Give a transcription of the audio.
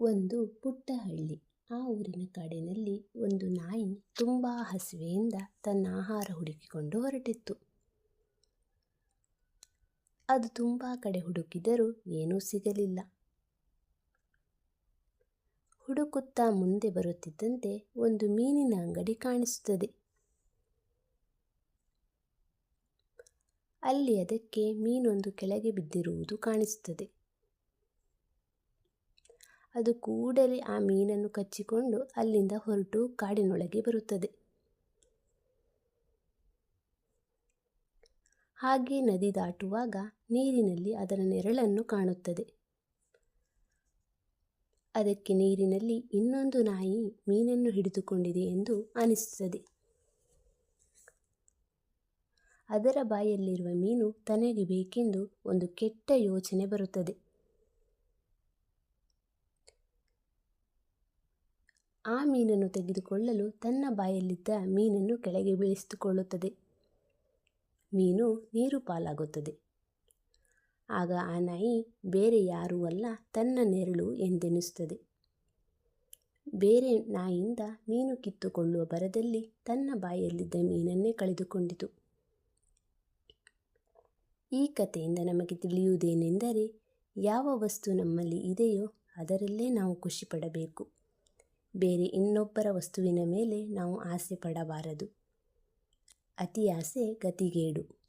ಒಂದು ಪುಟ್ಟ ಹಳ್ಳಿ ಆ ಊರಿನ ಕಾಡಿನಲ್ಲಿ ಒಂದು ನಾಯಿ ತುಂಬ ಹಸಿವೆಯಿಂದ ತನ್ನ ಆಹಾರ ಹುಡುಕಿಕೊಂಡು ಹೊರಟಿತ್ತು. ಅದು ತುಂಬ ಕಡೆ ಹುಡುಕಿದರೂ ಏನೂ ಸಿಗಲಿಲ್ಲ. ಹುಡುಕುತ್ತಾ ಮುಂದೆ ಬರುತ್ತಿದ್ದಂತೆ ಒಂದು ಮೀನಿನ ಅಂಗಡಿ ಕಾಣಿಸುತ್ತದೆ. ಅಲ್ಲಿ ಅದಕ್ಕೆ ಮೀನೊಂದು ಕೆಳಗೆ ಬಿದ್ದಿರುವುದು ಕಾಣಿಸುತ್ತದೆ. ಅದು ಕೂಡಲೇ ಆ ಮೀನನ್ನು ಕಚ್ಚಿಕೊಂಡು ಅಲ್ಲಿಂದ ಹೊರಟು ಕಾಡಿನೊಳಗೆ ಬರುತ್ತದೆ. ಹಾಗೆ ನದಿ ದಾಟುವಾಗ ನೀರಿನಲ್ಲಿ ಅದರ ನೆರಳನ್ನು ಕಾಣುತ್ತದೆ. ಅದಕ್ಕೆ ನೀರಿನಲ್ಲಿ ಇನ್ನೊಂದು ನಾಯಿ ಮೀನನ್ನು ಹಿಡಿದುಕೊಂಡಿದೆ ಎಂದು ಅನಿಸುತ್ತದೆ. ಅದರ ಬಾಯಲ್ಲಿರುವ ಮೀನು ತನಗೆ ಬೇಕೆಂದು ಒಂದು ಕೆಟ್ಟ ಯೋಚನೆ ಬರುತ್ತದೆ. ಆ ಮೀನನ್ನು ತೆಗೆದುಕೊಳ್ಳಲು ತನ್ನ ಬಾಯಲ್ಲಿದ್ದ ಮೀನನ್ನು ಕೆಳಗೆ ಬೀಳಿಸಿಕೊಳ್ಳುತ್ತದೆ. ಮೀನು ನೀರು ಪಾಲಾಗುತ್ತದೆ. ಆಗ ಆ ನಾಯಿ ಬೇರೆ ಯಾರೂ ಅಲ್ಲ, ತನ್ನ ನೆರಳು ಎಂದೆನಿಸುತ್ತದೆ. ಬೇರೆ ನಾಯಿಯಿಂದ ಮೀನು ಕಿತ್ತುಕೊಳ್ಳುವ ಬರದಲ್ಲಿ ತನ್ನ ಬಾಯಲ್ಲಿದ್ದ ಮೀನನ್ನೇ ಕಳೆದುಕೊಂಡಿತು. ಈ ಕಥೆಯಿಂದ ನಮಗೆ ತಿಳಿಯುವುದೇನೆಂದರೆ, ಯಾವ ವಸ್ತು ನಮ್ಮಲ್ಲಿ ಇದೆಯೋ ಅದರಲ್ಲೇ ನಾವು ಖುಷಿ ಪಡಬೇಕು ಬೇರೆ ಇನ್ನೊಬ್ಬರ ವಸ್ತುವಿನ ಮೇಲೆ ನಾವು ಆಸೆ ಪಡಬಾರದು. ಅತಿ ಆಸೆ ಗತಿಗೇಡು.